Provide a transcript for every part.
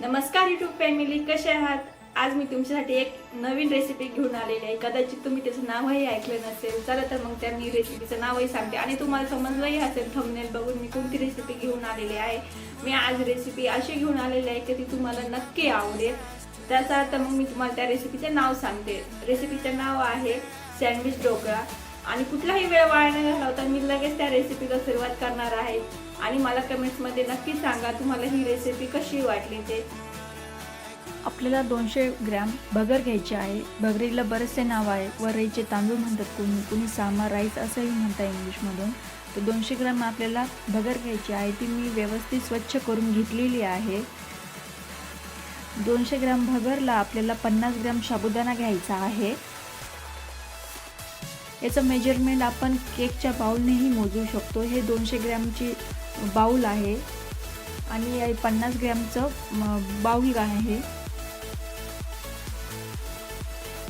नमस्कार YouTube family कसे आहात? आज मी तुमच्यासाठी एक नवीन रेसिपी घेऊन आलेली आहे. कदाचित तुम्ही त्याचं नावही ऐकलं नसेल चला तर मग त्या मी रेसिपीचं नावही सांगते. आणि तुम्हाला समजलंही असेल थंबनेल बघून मी कोणती रेसिपी घेऊन आलेली आहे. मी आज रेसिपी अशी घेऊन आलेली आहे की ती तुम्हाला नक्की आवडेल. त्याचा अर्थ मग मी तुम्हाला त्या रेसिपीचे नाव सांगते. रेसिपीचं नाव आहे सँडविच ढोकळा. आणि कुठलाही वेळ वाया न घालवता. मी लगेच त्या रेसिपीला सुरुवात करणार आहे. आणि मला कमेंट्समध्ये नक्की सांगा तुम्हाला ही रेसिपी कशी वाटली ते. आपल्याला दोनशे ग्रॅम भगर घ्यायचे आहे. भगरीला बरेचसे नाव आहे. वरईचे तांदूळ म्हणतात कोणी कुणी सामा राईस असंही म्हणता इंग्लिशमधून. तर दोनशे ग्रॅम आपल्याला भगर घ्यायची आहे. ती मी व्यवस्थित स्वच्छ करून घेतलेली आहे. दोनशे ग्रॅम भगरला आपल्याला पन्नास ग्रॅम साबुदाणा घ्यायचा आहे. याचं मेजरमेंट आपण केकच्या बाऊलनेही मोजू शकतो. हे दोनशे ग्रॅमची बाऊल आहे. आणि हे पन्नास ग्रॅमचं बाऊल आहे.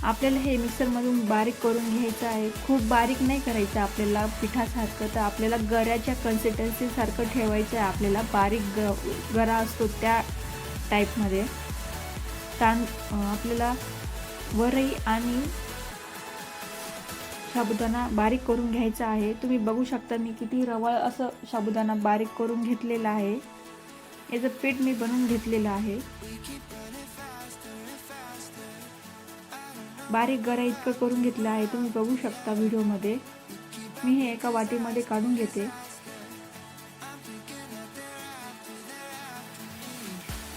आपल्याला हे मिक्सरमधून बारीक करून घ्यायचं आहे. खूप बारीक नाही करायचं आपल्याला पिठासारखं. तर आपल्याला गऱ्याच्या कन्सिस्टन्सीसारखं ठेवायचं आहे. आपल्याला बारीक ग गरा असतो त्या टाईपमध्ये तां आपल्याला वरई आणि साबुदाणा बारीक करून घ्यायचा आहे. तुम्ही बघू शकता मी किती रवाळ असं साबुदाणा बारीक करून घेतलेला आहे. याचं पीठ मी बनवून घेतलेलं आहे. बारीक गरा इतकं करून घेतलं आहे. तुम्ही बघू शकता व्हिडिओमध्ये. मी हे एका वाटीमध्ये काढून घेते.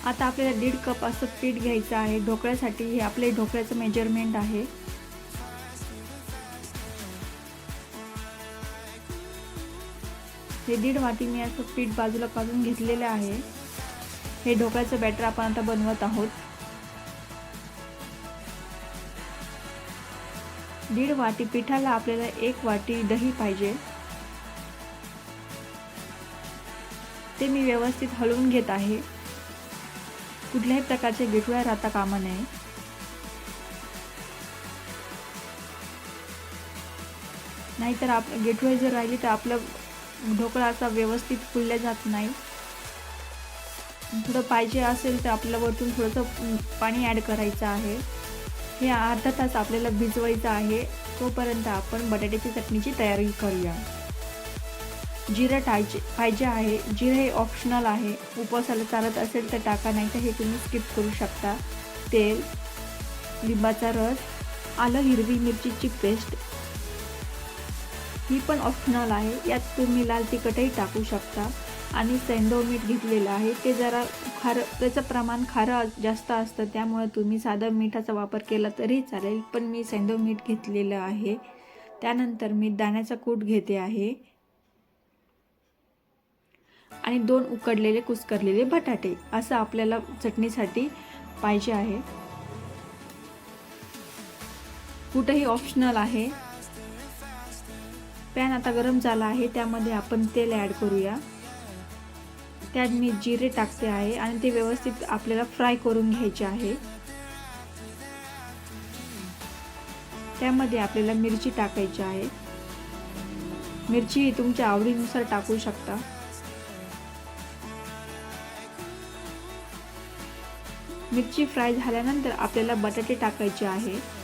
आता आपल्याला दीड कप असं पीठ घ्यायचं आहे. ढोकळ्यासाठी हे आपले ढोकळ्याचं मेजरमेंट आहे. हे दीड वाटी मी असं पीठ बाजूला काढून घेतलेलं आहे. हे ढोकळ्याचं बॅटर आपण आता बनवत आहोत. दीड वाटी पिठाला आपल्याला एक वाटी दही पाहिजे. ते मी व्यवस्थित हलवून घेत आहे. कुठल्याही प्रकारचे गिठुळ्या राहता कामा नये. नाहीतर आप गेटवे जर राहिली तर आपलं ढोकळा असा व्यवस्थित फुलल्या जात नाही. थोडं पाहिजे असेल तर आपल्याला वरतून थोडंसं पाणी ॲड करायचं आहे. हे अर्धा तास आपल्याला भिजवायचं आहे. तोपर्यंत आपण बटाट्याची चटणीची तयारी करूया. जिरं टायचे पाहिजे आहे. जिरं हे ऑप्शनल आहे. उपवासाला चालत असेल तर टाका नाही तर हे तुम्ही स्किप करू शकता. तेल लिंबाचा रस आलं हिरवी मिरचीची पेस्ट ही पण ऑप्शनल आहे. यात तुम्ही लाल तिखटही टाकू शकता. आणि सेंदो मीठ घेतलेलं आहे. ते जरा खारं त्याचं प्रमाण खारं जास्त असतं. त्यामुळे तुम्ही साधं मिठाचा वापर केला तरी चालेल. पण मी सेंदो मीठ घेतलेलं आहे. त्यानंतर मी दाण्याचा कूट घेते आहे. आणि दोन उकडलेले कुस्करलेले बटाटे. असं आपल्याला चटणीसाठी पाहिजे आहे. कुठंही ऑप्शनल आहे. पॅन आता गरम झाला आहे त्यामध्ये आपण तेल ॲड करूया. त्यात मी जिरे टाकते आहे आणि ते व्यवस्थित आपल्याला फ्राय करून घ्यायचे आहे. त्यामध्ये आपल्याला मिरची टाकायची आहे. मिरची तुमच्या आवडीनुसार टाकू शकता. मिरची फ्राय झाल्यानंतर आपल्याला बटाटे टाकायचे आहे.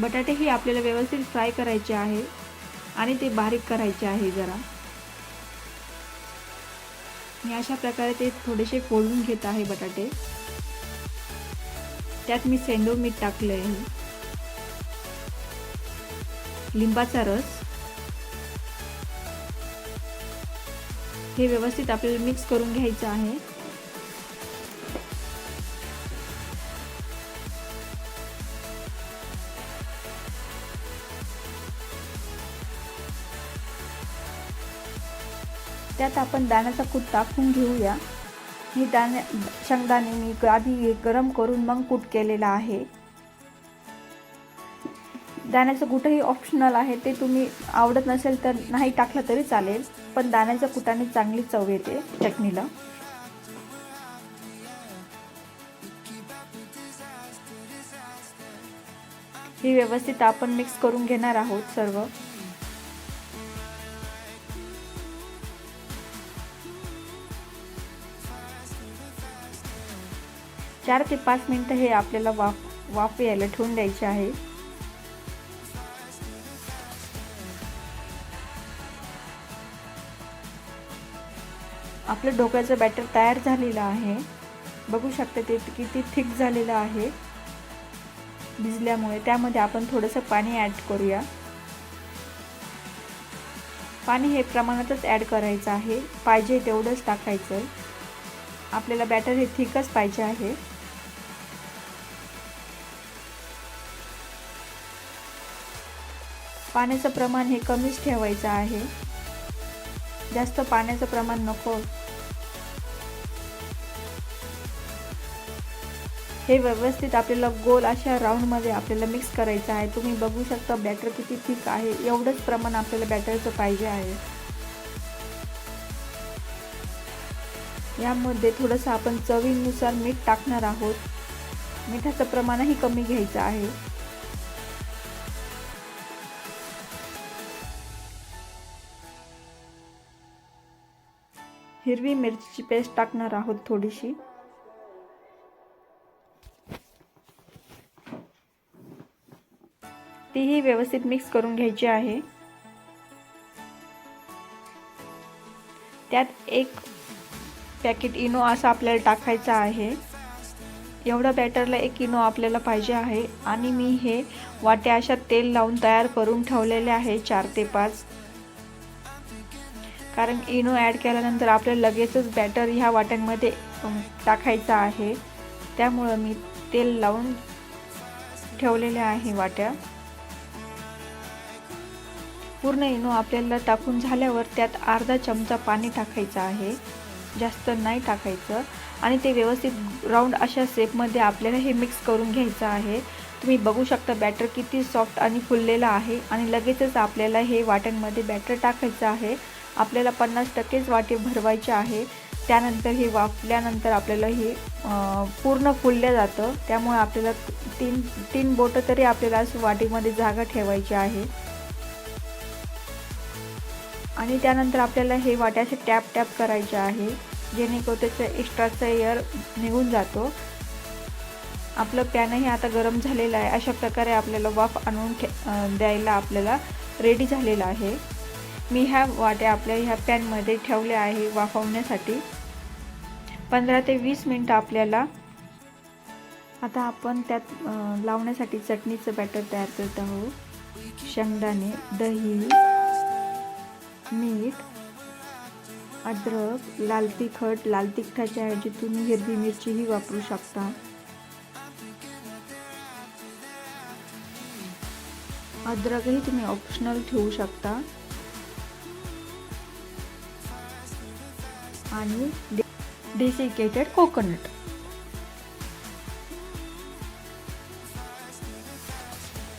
बटाटेही आपल्याला व्यवस्थित फ्राय करायचे आहे आणि ते बारीक करायचे आहे जरा. मी अशा प्रकारे ते थोडेसे फोडून घेत आहे बटाटे. त्यात मी सेंदो मीठ टाकलं आहे लिंबाचा रस. हे व्यवस्थित आपल्याला मिक्स करून घ्यायचं आहे. त्यात आपण दाण्याचा कूट टाकून घेऊया. ही दाण्या शेंगदाणे मी आधी गरम करून मग कूट केलेला आहे. दाण्याचं कुठंही ऑप्शनल आहे. ते तुम्ही आवडत नसेल तर नाही टाकलं तरी चालेल पण दाण्याच्या कुटाने चांगली चव येते चटणीला. ही व्यवस्थित आपण मिक्स करून घेणार आहोत सर्व. चार ते पाच मिनटं हे आपल्याला वाफ वाफ यायला ठेवून द्यायचे आहे. आपलं ढोकळ्याचं बॅटर तयार झालेलं आहे. बघू शकता ते किती थिक झालेलं आहे. भिजल्यामुळे त्यामध्ये आपण थोडंसं पाणी ॲड करूया. पाणी हे प्रमाणातच ॲड करायचं आहे. पाहिजे तेवढंच टाकायचं. आपल्याला बॅटर हे थिकच पाहिजे आहे. पाण्याचं प्रमाण हे कमीच ठेवायचं आहे. जास्त पाण्याचं प्रमाण नको. हे व्यवस्थित आपल्याला गोल अशा राऊंडमध्ये आपल्याला मिक्स करायचं आहे. तुम्ही बघू शकता बॅटर किती थिक आहे. एवढंच प्रमाण आपल्याला बॅटरचं पाहिजे आहे. यामध्ये थोडंसं आपण चवीनुसार मीठ टाकणार आहोत. मिठाचं प्रमाणही कमी घ्यायचं आहे. हिरवी मिरचीची पेस्ट टाकणार आहोत थोडीशी. तीही व्यवस्थित मिक्स करून घ्यायची आहे. त्यात एक पॅकेट इनो असं आपल्याला टाकायचं आहे. एवढं बॅटरला एक इनो आपल्याला पाहिजे आहे. आणि मी हे वाट्या अशा तेल लावून तयार करून ठेवलेले आहे चार ते पाच. कारण इनो ॲड केल्यानंतर आपल्याला लगेचच बॅटर ह्या वाट्यांमध्ये टाकायचं आहे. त्यामुळं मी तेल लावून ठेवलेल्या आहे वाट्या. पूर्ण इनो आपल्याला टाकून झाल्यावर त्यात अर्धा चमचा पाणी टाकायचं आहे. जास्त नाही टाकायचं. आणि ते व्यवस्थित राऊंड अशा शेपमध्ये आपल्याला हे मिक्स करून घ्यायचं आहे. तुम्ही बघू शकता बॅटर किती सॉफ्ट आणि फुललेलं आहे. आणि लगेचच आपल्याला हे वाट्यांमध्ये बॅटर टाकायचं आहे. आपल्याला पन्नास टक्केच वाटे भरवायचे आहे. त्यानंतर हे वाफल्यानंतर आपल्याला हे पूर्ण फुललं जातं. त्यामुळे आपल्याला तीन तीन बोटं तरी आपल्याला असं वाटीमध्ये जागा ठेवायची आहे. आणि त्यानंतर आपल्याला हे वाट्याचे टॅप टॅप करायचे आहे. जेणेकरून त्याचं एक्स्ट्राचा एअर निघून जातो. आपलं पॅनही आता गरम झालेलं आहे. अशा प्रकारे आपल्याला वाफ आणून ठे द्यायला आपल्याला रेडी झालेलं आहे. मी ह्या वाट्या आपल्या ह्या पॅनमध्ये ठेवल्या आहे वाफवण्यासाठी. पंधरा ते वीस मिनटं आपल्याला आता आपण त्यात लावण्यासाठी चटणीचं बॅटर तयार करत आहोत. शेंगदाणे दही मीठ अद्रक लाल तिखट लाल तिखटाच्या ऐवजी तुम्ही हिरवी मिरचीही वापरू शकता. अद्रकही तुम्ही ऑप्शनल ठेवू शकता. आणि डेसिकेटेड कोकोनट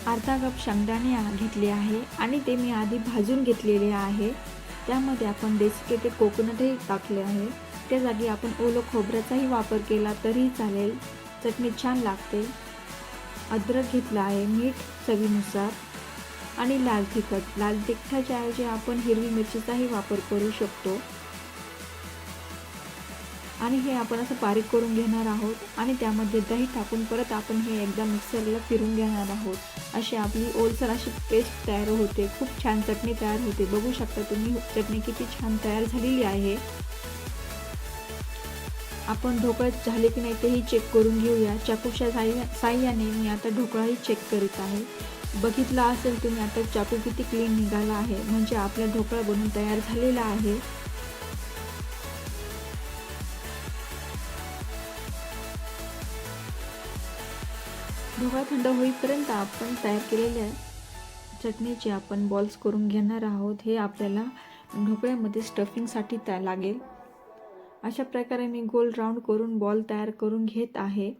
अर्धा कप शेंगदाणे घेतले आहे आणि ते मी आधी भाजून घेतलेले आहे. त्यामध्ये आपण डेसिकेटेड कोकोनटही टाकले आहे. त्या जागी आपण ओलं खोबऱ्याचाही वापर केला तरीही चालेल. चटणी छान लागते. अद्रक घेतला आहे मीठ चवीनुसार. आणि लाल तिखट. लाल तिखटाच्या ऐवजी आपण हिरवी मिरचीचाही वापर करू शकतो. आणि हे आपण असं बारीक करून घेणार आहोत आणि त्यामध्ये दही टाकून परत आपण हे एकदा मिक्सरला फिरून घेणार आहोत. अशी आपली ओलसर अशी पेस्ट तयार होते. खूप छान चटणी तयार होते. बघू शकता तुम्ही चटणी किती छान तयार झालेली आहे. आपण ढोकळा झाले की नाही तेही चेक करून घेऊया. चाकूच्या साह्या साह्याने मी आता ढोकळाही चेक करीत आहे. बघितला असेल तुम्ही आता चाकू किती क्लीन निघाला आहे. म्हणजे आपला ढोकळा बनून तयार झालेला आहे. ढोकळा थंड होईपर्यंत आपण तयार केलेल्या चटणीचे आपण बॉल्स करून घेणार आहोत. हे आपल्याला ढोकळ्यामध्ये स्टफिंगसाठी त्या लागेल. अशा प्रकारे मी गोल राऊंड करून बॉल तयार करून घेत आहे.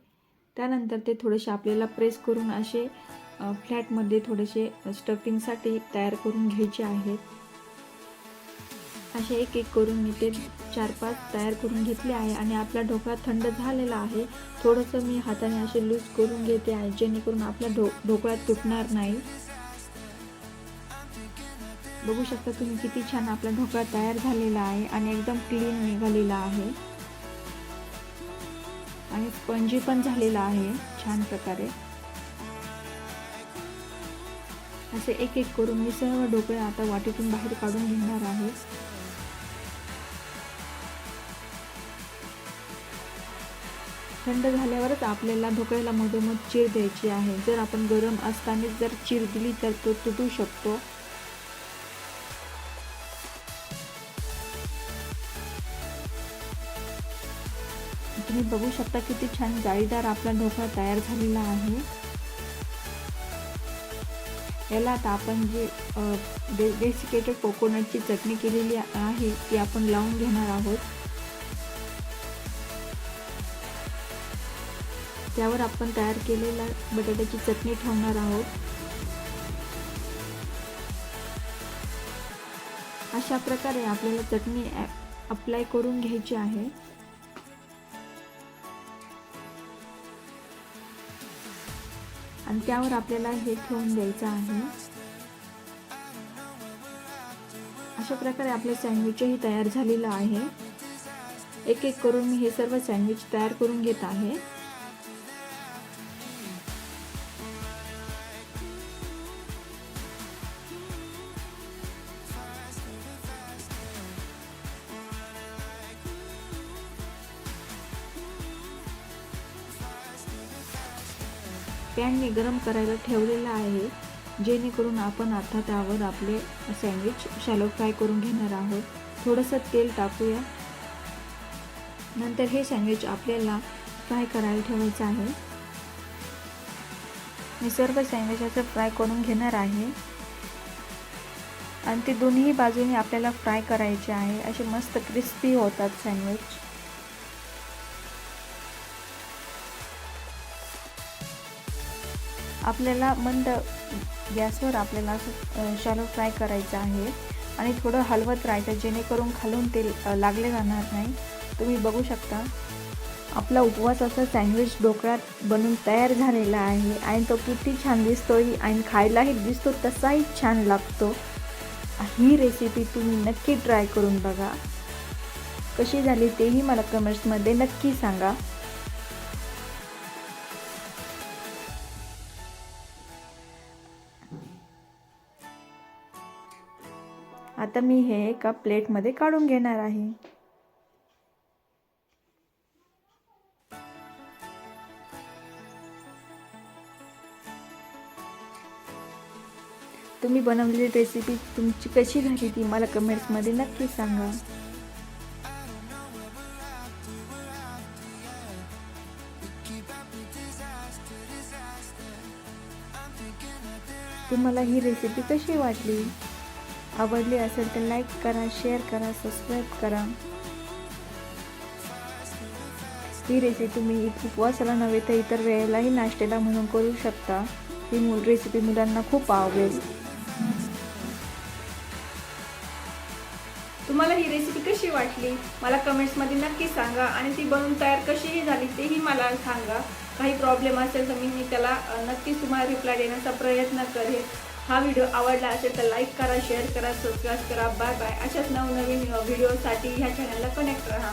त्यानंतर ते थोडेसे आपल्याला प्रेस करून असे फ्लॅटमध्ये थोडेसे स्टफिंगसाठी तयार करून घ्यायचे आहेत. असे एक एक करून मी ते चार पाच तयार करून घेतले आहे आणि आपला ढोकळा थंड झालेला आहे. थोडंसं मी हाताने असे लूज करून घेते आहे जेणेकरून आपला ढो ढोकळा तुटणार नाही. बघू शकता तुम्ही किती छान आपला ढोकळा तयार झालेला आहे आणि एकदम क्लीन निघालेला आहे. आणि स्पंजी पण झालेला आहे छान प्रकारे. असे एक एक करून मी सर्व ढोकळे आता वाटीतून बाहेर काढून घेणार आहे. थंड झाल्यावरच आपल्याला ढोकळ्याला मधोमध चीर द्यायची आहे. जर आपण गरम असतानाच जर चीर दिली तर तो तुटू शकतो. तुम्ही बघू शकता किती छान जाळीदार आपला ढोकळा तयार झालेला आहे. याला आता आपण जे डेसिकेटेड कोकोनटची चटणी केलेली आहे ती आपण लावून घेणार आहोत. त्यावर आपण तयार केलेला बटाट्याची चटणी ठेवणार आहोत. अशा प्रकारे आपल्याला चटणी अप्लाय करून घ्यायची आहे. आणि त्यावर आपल्याला हे ठेवून द्यायचं आहे. अशा प्रकारे आपलं सँडविचही तयार झालेलं आहे. एक एक करून मी हे सर्व सँडविच तयार करून घेत आहे. पॅन मी गरम करायला ठेवलेला आहे जेणेकरून आपण आता त्यावर आपले सँडविच शॅलो फ्राय करून घेणार आहोत. थोडंसं तेल टाकूया. नंतर हे सँडविच आपल्याला फ्राय करायला ठेवायचं आहे. मी सर्व सँडविच असं फ्राय करून घेणार आहे. आणि ते दोन्ही बाजूने आपल्याला फ्राय करायचे आहे. असे मस्त क्रिस्पी होतात सँडविच आपल्याला मंद गॅसवर आपल्याला असं शॅलो फ्राय करायचं आहे. आणि थोडं हलवत राहायचं जेणेकरून खालून तेल लागले जाणार नाही. तुम्ही बघू शकता. आपला उपवास असा सँडविच ढोकळ्यात बनून तयार झालेला आहे. आणि तो किती छान दिसतोही आणि खायलाही दिसतो तसाही छान लागतो. ही रेसिपी तुम्ही नक्की ट्राय करून बघा. कशी झाली तेही मला कमेंट्समध्ये नक्की सांगा. आता मी हे एका प्लेटमध्ये काढून घेणार आहे. तुम्ही बनवलेली रेसिपी तुमची कशी झाली ती मला कमेंट्समध्ये नक्की सांगा. तुम्हाला ही रेसिपी कशी वाटली? आवडली असेल तर लाईक करा शेअर करा सबस्क्राईब करा. ही रेसिपी तुम्ही उपवासाला नव्हे तर इतर वेळेलाही नाश्त्याला म्हणून करू शकता. ही मूल रेसिपी मुलांना खूप आवडेल. तुम्हाला ही रेसिपी कशी वाटली? मला कमेंट्समध्ये नक्की सांगा आणि ती बनवून तयार कशीही झाली तेही मला सांगा. काही प्रॉब्लेम असेल तर मी त्याला नक्कीच तुम्हाला रिप्लाय देण्याचा प्रयत्न करेन. हा व्हिडिओ आवडला असेल तर लाईक करा शेअर करा सबस्क्राईब करा. बाय बाय अशाच नवनवीन व्हिडिओसाठी ह्या चॅनलला कनेक्ट राहा.